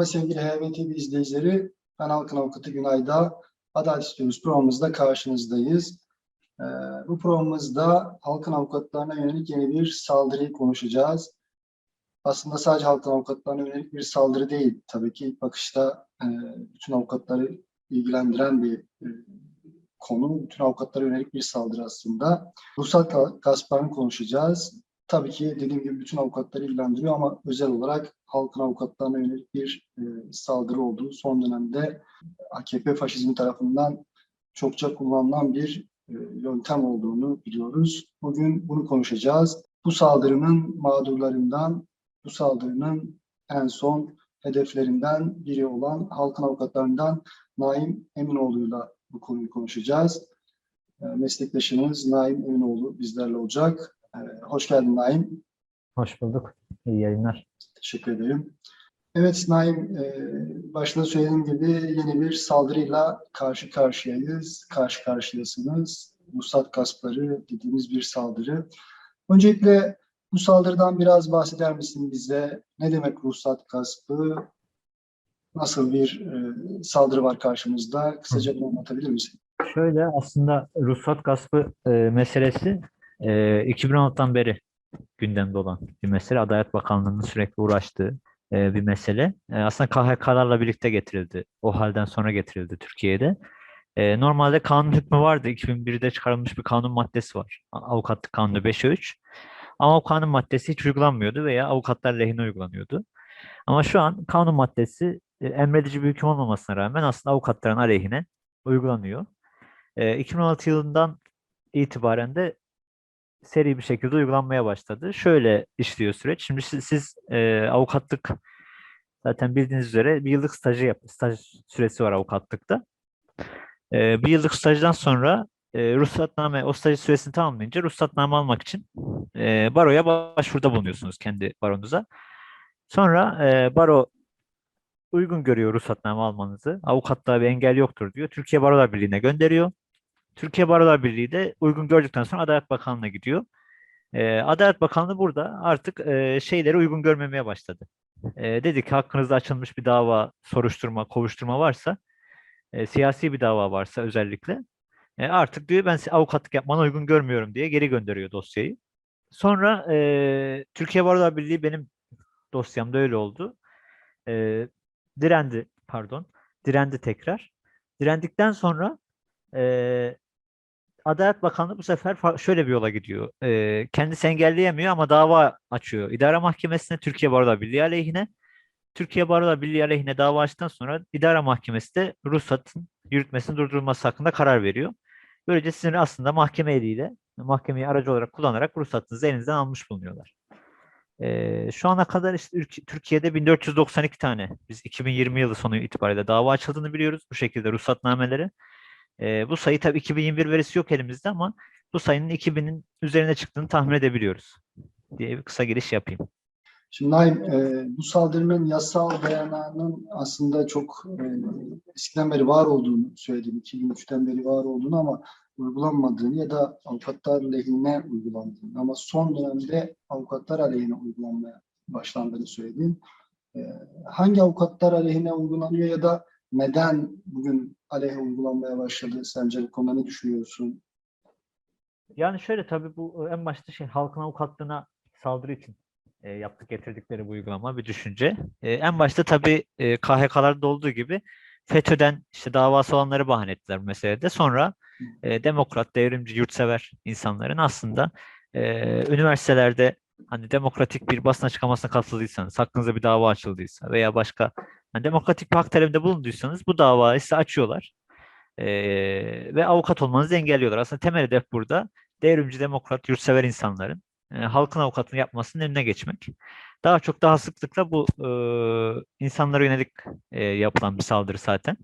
Merhaba sevgili TV izleyicileri. Ben Halkın Avukatı Günay'da Adalet İstiyoruz programımızda karşınızdayız. Ee, bu programımızda halkın avukatlarına yönelik yeni bir saldırıyı konuşacağız. Aslında sadece halkın avukatlarına yönelik bir saldırı değil. Tabii ki ilk bakışta e, bütün avukatları ilgilendiren bir e, konu. Bütün avukatlara yönelik bir saldırı aslında. Ruhsat gasplarını konuşacağız. Tabii ki dediğim gibi bütün avukatları ilgilendiriyor ama özel olarak halkın avukatlarına yönelik bir e, saldırı olduğu son dönemde AKP faşizmi tarafından çokça kullanılan bir e, yöntem olduğunu biliyoruz. Bugün bunu konuşacağız. Bu saldırının mağdurlarından, bu saldırının en son hedeflerinden biri olan halkın avukatlarından Naim Eminoğlu'yla bu konuyu konuşacağız. E, meslektaşımız Naim Eminoğlu bizlerle olacak. Hoş geldin Naim. Hoş bulduk. İyi yayınlar. Teşekkür ederim. Evet Naim, e, başta söylediğim gibi yeni bir saldırıyla karşı karşıyayız. Karşı karşıyasınız. Ruhsat gaspları dediğimiz bir saldırı. Öncelikle bu saldırıdan biraz bahseder misin bize? Ne demek ruhsat gaspı? Nasıl bir e, saldırı var karşımızda? Kısaca bunu anlatabilir misin? Şöyle aslında ruhsat gaspı e, meselesi e, 2016'dan beri gündemde olan bir mesele. Adalet Bakanlığı'nın sürekli uğraştığı bir mesele. E, aslında KHK'larla birlikte getirildi. O halden sonra getirildi Türkiye'de. Normalde kanun hükmü vardı. 2001'de çıkarılmış bir kanun maddesi var. Avukatlık Kanunu 5'e 3. Ama o kanun maddesi hiç uygulanmıyordu veya avukatlar lehine uygulanıyordu. Ama şu an kanun maddesi emredici bir hüküm olmamasına rağmen aslında avukatların aleyhine uygulanıyor. E, 2016 yılından itibaren de seri bir şekilde uygulanmaya başladı. Şöyle işliyor süreç. Şimdi siz, siz e, avukatlık zaten bildiğiniz üzere bir yıllık stajı yap, staj süresi var avukatlıkta. E, bir yıllık stajdan sonra e, ruhsatname, o staj süresini tamamlayınca ruhsatname almak için e, baroya başvuruda bulunuyorsunuz kendi baronuza. Sonra e, baro uygun görüyor ruhsatname almanızı. Avukatlığa bir engel yoktur diyor. Türkiye Barolar Birliği'ne gönderiyor. Türkiye Barolar Birliği de uygun gördükten sonra Adalet Bakanlığı'na gidiyor. E, Adalet Bakanlığı burada artık e, şeyleri uygun görmemeye başladı. E, dedi ki hakkınızda açılmış bir dava, soruşturma, kovuşturma varsa, e, siyasi bir dava varsa özellikle e, artık diyor ben avukatlık yapmanı uygun görmüyorum diye geri gönderiyor dosyayı. Sonra e, Türkiye Barolar Birliği benim dosyamda öyle oldu. E, direndi, pardon, direndi tekrar. Direndikten sonra e, Adalet Bakanlığı bu sefer şöyle bir yola gidiyor. E, kendisi engelleyemiyor ama dava açıyor. İdare Mahkemesi'ne Türkiye Barolar Birliği aleyhine. Türkiye Barolar Birliği aleyhine dava açtıktan sonra İdare Mahkemesi de ruhsatın yürütmesinin durdurulması hakkında karar veriyor. Böylece sizin aslında mahkeme eliyle, mahkemeyi aracı olarak kullanarak ruhsatınızı elinizden almış bulunuyorlar. E, şu ana kadar işte Türkiye'de 1492 tane, biz 2020 yılı sonu itibariyle dava açıldığını biliyoruz bu şekilde ruhsatnameleri. E, bu sayı tabii 2021 verisi yok elimizde ama bu sayının 2000'in üzerine çıktığını tahmin edebiliyoruz diye bir kısa giriş yapayım. Şimdi Naim, e, bu saldırının yasal dayanağının aslında çok e, eskiden beri var olduğunu söyledim. 2003'ten beri var olduğunu ama uygulanmadığını ya da avukatlar lehine uygulandığını ama son dönemde avukatlar aleyhine uygulanmaya başlandığını söyledin. E, hangi avukatlar aleyhine uygulanıyor ya da neden bugün aleyhe uygulanmaya başladı? Sence bu konuda ne düşünüyorsun? Yani şöyle tabii bu en başta şey halkın avukatlığına saldırı için e, yaptık getirdikleri bu uygulama bir düşünce. E, en başta tabii e, KHK'larda olduğu gibi FETÖ'den işte davası olanları bahane ettiler bu meselede. Sonra e, demokrat, devrimci, yurtsever insanların aslında e, üniversitelerde hani demokratik bir basın açıklamasına katıldıysanız, hakkınızda bir dava açıldıysa veya başka yani demokratik bir hak talebinde bulunduysanız bu davayı size açıyorlar. E, ve avukat olmanızı engelliyorlar. Aslında temel hedef burada devrimci, demokrat, yurtsever insanların e, halkın avukatlığını yapmasının önüne geçmek. Daha çok daha sıklıkla bu e, insanlara yönelik e, yapılan bir saldırı zaten.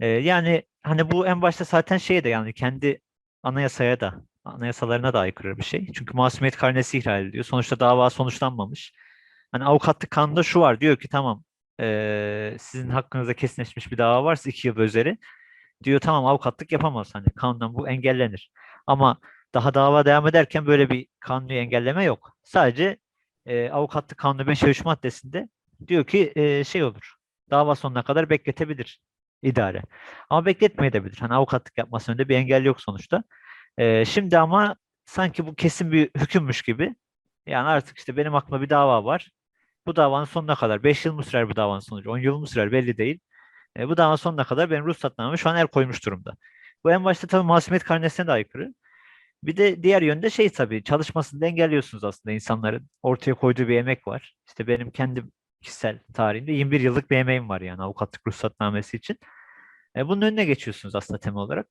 E, yani hani bu en başta zaten şey de yani kendi anayasaya da anayasalarına da aykırı bir şey. Çünkü masumiyet karnesi ihlal ediyor. Sonuçta dava sonuçlanmamış. Hani avukatlık kanunda şu var diyor ki tamam e, sizin hakkınızda kesinleşmiş bir dava varsa iki yıl üzeri diyor tamam avukatlık yapamaz. Hani kanundan bu engellenir. Ama daha dava devam ederken böyle bir kanuni engelleme yok. Sadece e, avukatlık kanunu 5 maddesinde diyor ki e, şey olur. dava sonuna kadar bekletebilir idare. Ama bekletmeyebilir. Hani avukatlık yapması önünde bir engel yok sonuçta. Ee, şimdi ama sanki bu kesin bir hükümmüş gibi. Yani artık işte benim aklımda bir dava var. Bu davanın sonuna kadar 5 yıl mı sürer bu davanın sonucu? 10 yıl mı sürer belli değil. E, bu davanın sonuna kadar benim ruhsatnameme şu an el koymuş durumda. Bu en başta tabii masumiyet karnesine de aykırı. Bir de diğer yönde şey tabii çalışmasını engelliyorsunuz aslında insanların. Ortaya koyduğu bir emek var. İşte benim kendi kişisel tarihimde 21 yıllık bir emeğim var yani avukatlık ruhsatnamesi için. E, bunun önüne geçiyorsunuz aslında temel olarak.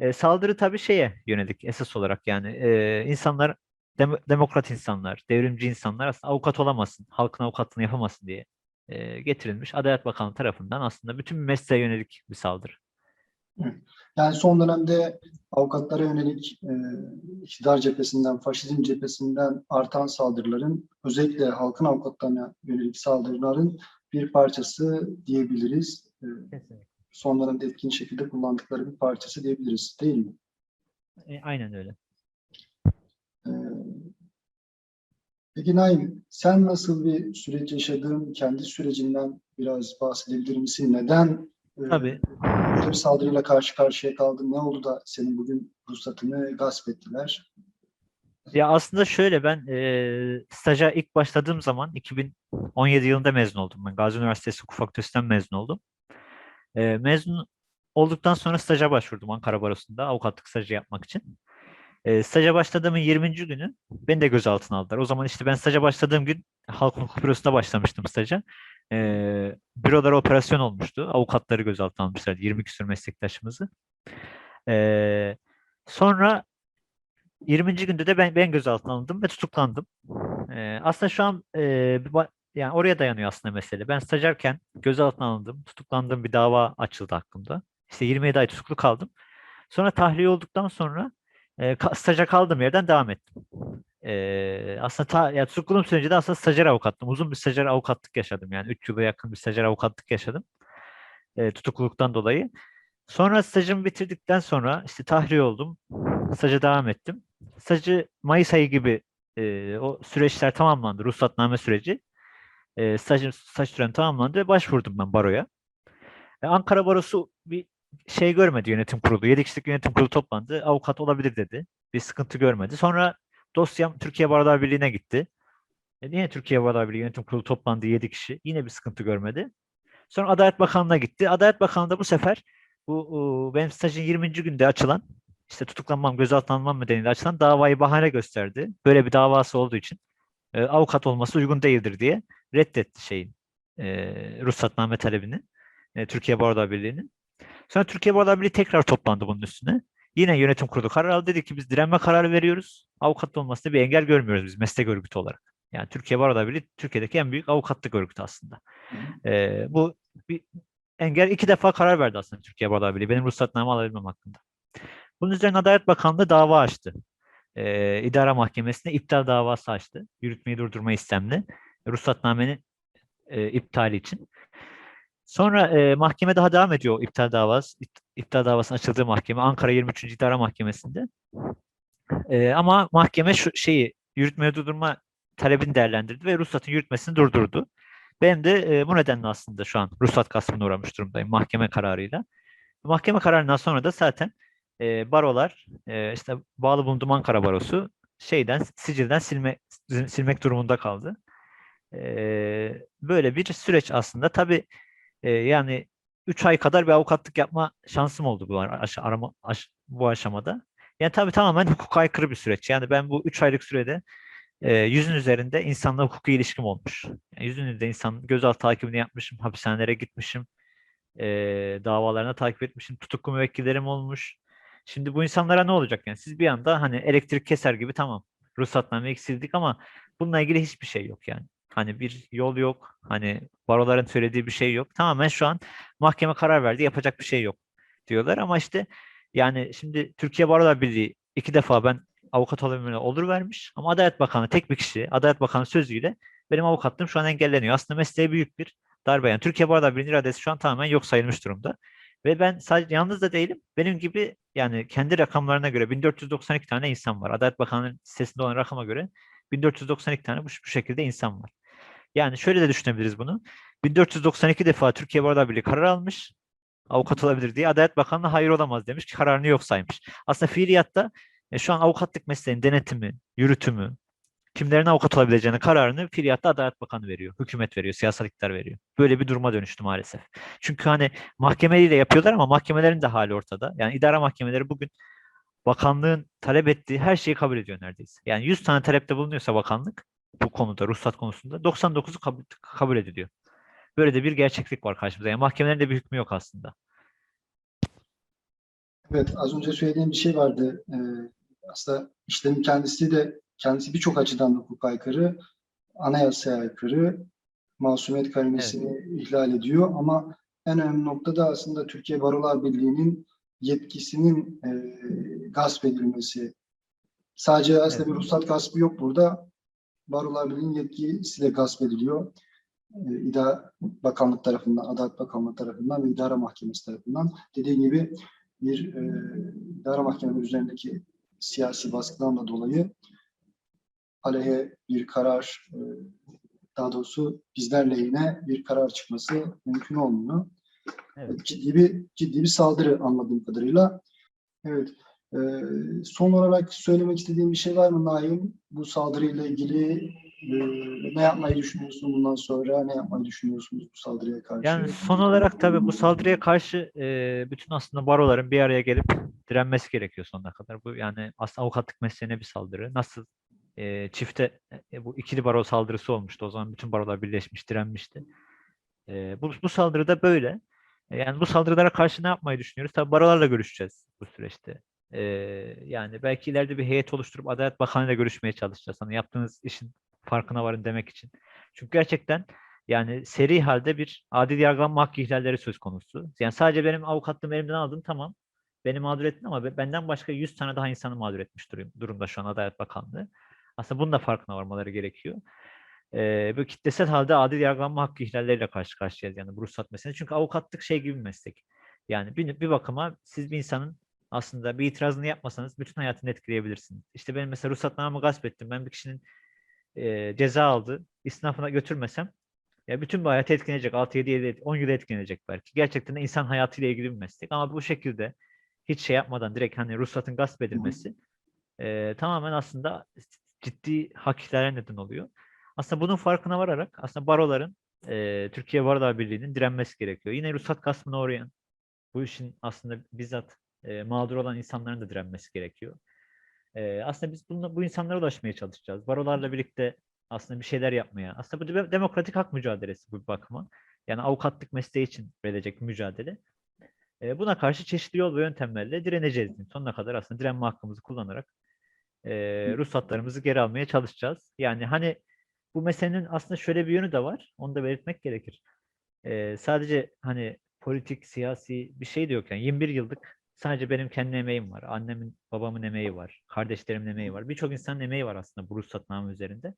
E, saldırı tabii şeye yönelik esas olarak yani e, insanlar dem- demokrat insanlar, devrimci insanlar aslında avukat olamasın, halkın avukatlığını yapamasın diye e, getirilmiş Adalet Bakanlığı tarafından aslında bütün mesleğe yönelik bir saldırı. Yani son dönemde avukatlara yönelik e, iktidar cephesinden, faşizm cephesinden artan saldırıların özellikle halkın avukatlarına yönelik saldırıların bir parçası diyebiliriz. E, son dönemde etkin şekilde kullandıkları bir parçası diyebiliriz değil mi? E, aynen öyle. E, peki Naim, sen nasıl bir süreç yaşadın? Kendi sürecinden biraz bahsedebilir misin? Neden e, Tabii. bir saldırıyla karşı karşıya kaldın? Ne oldu da senin bugün ruhsatını gasp ettiler? Ya aslında şöyle ben e, staja ilk başladığım zaman 2017 yılında mezun oldum ben. Gazi Üniversitesi Hukuk Fakültesinden mezun oldum. E, mezun olduktan sonra staja başvurdum Ankara Barosu'nda avukatlık stajı yapmak için. E, staja başladığımın 20. günü beni de gözaltına aldılar. O zaman işte ben staja başladığım gün Halk Hukuk Bürosu'nda başlamıştım staja. E, bürolara operasyon olmuştu. Avukatları gözaltına almışlar. 20 küsur meslektaşımızı. E, sonra 20. günde de ben ben gözaltına alındım ve tutuklandım. Ee, aslında şu an e, yani oraya dayanıyor aslında mesele. Ben stajyerken gözaltına alındım, tutuklandığım bir dava açıldı hakkımda. İşte 27 ay tutuklu kaldım. Sonra tahliye olduktan sonra e, staja kaldığım yerden devam ettim. Ee, aslında ta, ya tutukluluğum sürecinde aslında stajyer avukattım. Uzun bir stajyer avukatlık yaşadım. Yani 3 yıla yakın bir stajyer avukatlık yaşadım. E, tutukluluktan dolayı. Sonra stajımı bitirdikten sonra işte tahliye oldum. Staja devam ettim. Stajı Mayıs ayı gibi e, o süreçler tamamlandı. Ruhsatname süreci. E, stajım, staj sürem tamamlandı ve başvurdum ben baroya. E, Ankara Barosu bir şey görmedi yönetim kurulu. 7 kişilik yönetim kurulu toplandı. Avukat olabilir dedi. Bir sıkıntı görmedi. Sonra dosyam Türkiye Barolar Birliği'ne gitti. E, yine Türkiye Barolar Birliği yönetim kurulu toplandı 7 kişi. Yine bir sıkıntı görmedi. Sonra Adalet Bakanlığı'na gitti. Adalet Bakanlığı da bu sefer bu benim stajın 20. günde açılan işte tutuklanmam, gözaltına alınmam nedeniyle açılan davayı bahane gösterdi. Böyle bir davası olduğu için e, avukat olması uygun değildir diye reddetti şeyin e, ruhsatname talebini. E, Türkiye Barolar Birliği'nin. Sonra Türkiye Barolar Birliği tekrar toplandı bunun üstüne. Yine yönetim kurulu karar aldı. Dedi ki biz direnme kararı veriyoruz. Avukat olmasında bir engel görmüyoruz biz meslek örgütü olarak. Yani Türkiye Barolar Birliği Türkiye'deki en büyük avukatlık örgütü aslında. E, bu bir engel iki defa karar verdi aslında Türkiye Barolar Birliği. Benim ruhsatname alabilmem hakkında. Bunun üzerine Adalet Bakanlığı dava açtı. Ee, İdare Mahkemesi'ne iptal davası açtı. Yürütmeyi durdurma istemli. Ruhsatnamenin e, iptali için. Sonra e, mahkeme daha devam ediyor iptal davası. İpt- İptal davasının açıldığı mahkeme Ankara 23. İdare Mahkemesi'nde. E, ama mahkeme şu şeyi yürütmeyi durdurma talebini değerlendirdi ve ruhsatın yürütmesini durdurdu. Ben de e, bu nedenle aslında şu an ruhsat gaspına uğramış durumdayım mahkeme kararıyla. Mahkeme kararından sonra da zaten e, barolar e, işte bağlı bulunduğum Ankara Barosu şeyden sicilden silme, silmek durumunda kaldı. E, böyle bir süreç aslında. Tabii e, yani 3 ay kadar bir avukatlık yapma şansım oldu bu aşa- arama, aş- bu aşamada. Yani tabii tamamen hukuka aykırı bir süreç. Yani ben bu 3 aylık sürede e, yüzün üzerinde insanla hukuki ilişkim olmuş. Yani yüzün üzerinde insan gözaltı takibini yapmışım, hapishanelere gitmişim, e, davalarına takip etmişim, tutuklu müvekkillerim olmuş. Şimdi bu insanlara ne olacak yani? Siz bir anda hani elektrik keser gibi tamam ruhsatnameyi sildik ama bununla ilgili hiçbir şey yok yani. Hani bir yol yok. Hani baroların söylediği bir şey yok. Tamamen şu an mahkeme karar verdi. Yapacak bir şey yok diyorlar ama işte yani şimdi Türkiye Barolar Birliği iki defa ben avukat olabilmene olur vermiş ama Adalet Bakanı tek bir kişi Adalet Bakanı sözüyle benim avukatlığım şu an engelleniyor. Aslında mesleğe büyük bir darbe. Yani Türkiye Barolar Birliği iradesi şu an tamamen yok sayılmış durumda. Ve ben sadece yalnız da değilim. Benim gibi yani kendi rakamlarına göre 1492 tane insan var. Adalet Bakanlığı'nın sitesinde olan rakama göre 1492 tane bu, bu şekilde insan var. Yani şöyle de düşünebiliriz bunu. 1492 defa Türkiye Barolar Birliği karar almış. Avukat olabilir diye. Adalet Bakanlığı hayır olamaz demiş. Kararını yok saymış. Aslında fiiliyatta e, şu an avukatlık mesleğinin denetimi, yürütümü, kimlerin avukat olabileceğini kararını fiiliyatta Adalet Bakanı veriyor. Hükümet veriyor, siyasal iktidar veriyor. Böyle bir duruma dönüştü maalesef. Çünkü hani mahkemeyle yapıyorlar ama mahkemelerin de hali ortada. Yani idare mahkemeleri bugün bakanlığın talep ettiği her şeyi kabul ediyor neredeyse. Yani 100 tane talepte bulunuyorsa bakanlık bu konuda, ruhsat konusunda 99'u kabul, kabul ediliyor. Böyle de bir gerçeklik var karşımızda. Yani mahkemelerin de bir hükmü yok aslında. Evet, az önce söylediğim bir şey vardı. Ee, aslında işlemin kendisi de kendisi birçok açıdan hukuka aykırı, anayasaya aykırı, masumiyet karimesini ihlal ediyor ama en önemli nokta da aslında Türkiye Barolar Birliği'nin yetkisinin e, gasp edilmesi. Sadece aslında bir ruhsat gaspı yok burada. Barolar Birliği'nin yetkisi de gasp ediliyor. E, İdare Bakanlık tarafından, Adalet Bakanlığı tarafından ve İdare Mahkemesi tarafından. Dediğim gibi bir e, idare mahkemeleri üzerindeki siyasi baskıdan da dolayı aleyhe bir karar, e, daha doğrusu bizler lehine bir karar çıkması mümkün olmuyor. Evet. Ciddi bir ciddi bir saldırı anladığım kadarıyla. Evet. e, son olarak söylemek istediğim bir şey var mı Naim? Bu saldırıyla ilgili e, ne yapmayı düşünüyorsun bundan sonra? Ne yapmayı düşünüyorsunuz bu saldırıya karşı? Yani son olarak tabii bu saldırıya karşı e, bütün aslında baroların bir araya gelip direnmesi gerekiyor sonuna kadar. Bu yani aslında avukatlık mesleğine bir saldırı. Nasıl e, çifte e, bu ikili baro saldırısı olmuştu. O zaman bütün barolar birleşmiş, direnmişti. E, bu, bu saldırı da böyle. E, Yani bu saldırılara karşı ne yapmayı düşünüyoruz? Tabii barolarla görüşeceğiz bu süreçte. E, yani belki ileride bir heyet oluşturup Adalet Bakanı'yla görüşmeye çalışacağız. Hani yaptığınız işin farkına varın demek için. Çünkü gerçekten yani seri halde bir adil yargılanma hakkı ihlalleri söz konusu. Yani sadece benim avukatlığım elimden aldın tamam. Beni mağdur ettin ama be- benden başka 100 tane daha insanı mağdur etmiş durum, durumda şu an Adalet Bakanlığı. Aslında bunun da farkına varmaları gerekiyor. Ee, bu kitlesel halde adil yargılanma hakkı ihlalleriyle karşı karşıyayız yani bu ruhsat meselesi. Çünkü avukatlık şey gibi bir meslek. Yani bir, bir bakıma siz bir insanın aslında bir itirazını yapmasanız bütün hayatını etkileyebilirsiniz. İşte benim mesela ruhsatnamamı gasp ettim. Ben bir kişinin e, ceza aldı. İstinafına götürmesem ya bütün bir hayatı etkilenecek. 6, 7, 7, 10 yıl etkilenecek belki. Gerçekten de insan hayatıyla ilgili bir meslek. Ama bu şekilde hiç şey yapmadan direkt hani ruhsatın gasp edilmesi e, tamamen aslında ciddi hak neden oluyor. Aslında bunun farkına vararak aslında baroların e, Türkiye Barolar Birliği'nin direnmesi gerekiyor. Yine ruhsat gaspına uğrayan bu işin aslında bizzat e, mağdur olan insanların da direnmesi gerekiyor. E, aslında biz bununla, bu insanlara ulaşmaya çalışacağız. Barolarla birlikte aslında bir şeyler yapmaya. Aslında bu de- demokratik hak mücadelesi bu bakıma. Yani avukatlık mesleği için verilecek mücadele. E, buna karşı çeşitli yol ve yöntemlerle direneceğiz. Sonuna kadar aslında direnme hakkımızı kullanarak e, ruhsatlarımızı geri almaya çalışacağız. Yani hani bu meselenin aslında şöyle bir yönü de var. Onu da belirtmek gerekir. E, sadece hani politik, siyasi bir şey de yok. Yani 21 yıllık sadece benim kendi emeğim var. Annemin, babamın emeği var. Kardeşlerimin emeği var. Birçok insanın emeği var aslında bu ruhsatname üzerinde.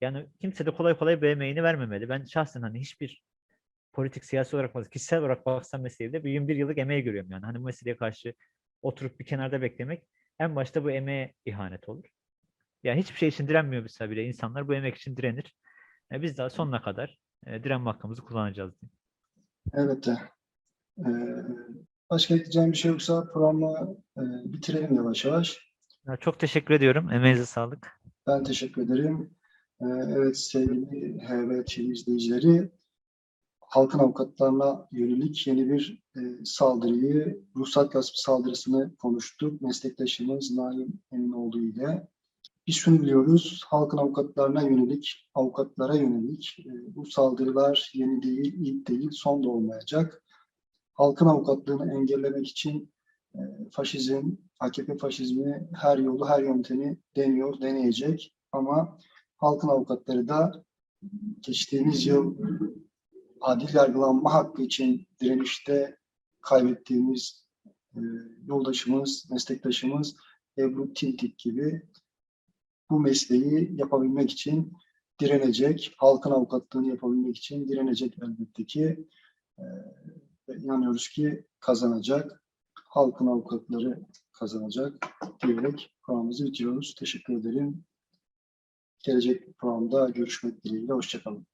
Yani kimse de kolay kolay bu emeğini vermemeli. Ben şahsen hani hiçbir politik, siyasi olarak bakmaz, kişisel olarak baksam meselede bir 21 yıllık emeği görüyorum yani. Hani bu meseleye karşı oturup bir kenarda beklemek en başta bu emeğe ihanet olur. Yani hiçbir şey için direnmiyor bilse bile insanlar bu emek için direnir. E, biz daha sonuna kadar e, direnme hakkımızı kullanacağız. diyeyim. Evet. Ee, başka ekleyeceğim bir şey yoksa programı e, bitirelim yavaş yavaş. Ya, çok teşekkür ediyorum. Emeğinize sağlık. Ben teşekkür ederim. Ee, evet sevgili HB TV izleyicileri, halkın avukatlarına yönelik yeni bir e, saldırıyı, ruhsat gaspı saldırısını konuştuk. Meslektaşımız Naim Eminoğlu ile. Biz şunu biliyoruz, halkın avukatlarına yönelik, avukatlara yönelik e, bu saldırılar yeni değil, ilk değil, son da olmayacak. Halkın avukatlığını engellemek için e, faşizm, AKP faşizmi her yolu, her yöntemi deniyor, deneyecek. Ama halkın avukatları da geçtiğimiz yıl adil yargılanma hakkı için direnişte kaybettiğimiz e, yoldaşımız, meslektaşımız Ebru Tintik gibi bu mesleği yapabilmek için direnecek, halkın avukatlığını yapabilmek için direnecek elbette ki. E, inanıyoruz ki kazanacak, halkın avukatları kazanacak diyerek programımızı bitiriyoruz. Teşekkür ederim. Gelecek programda görüşmek dileğiyle. Hoşçakalın.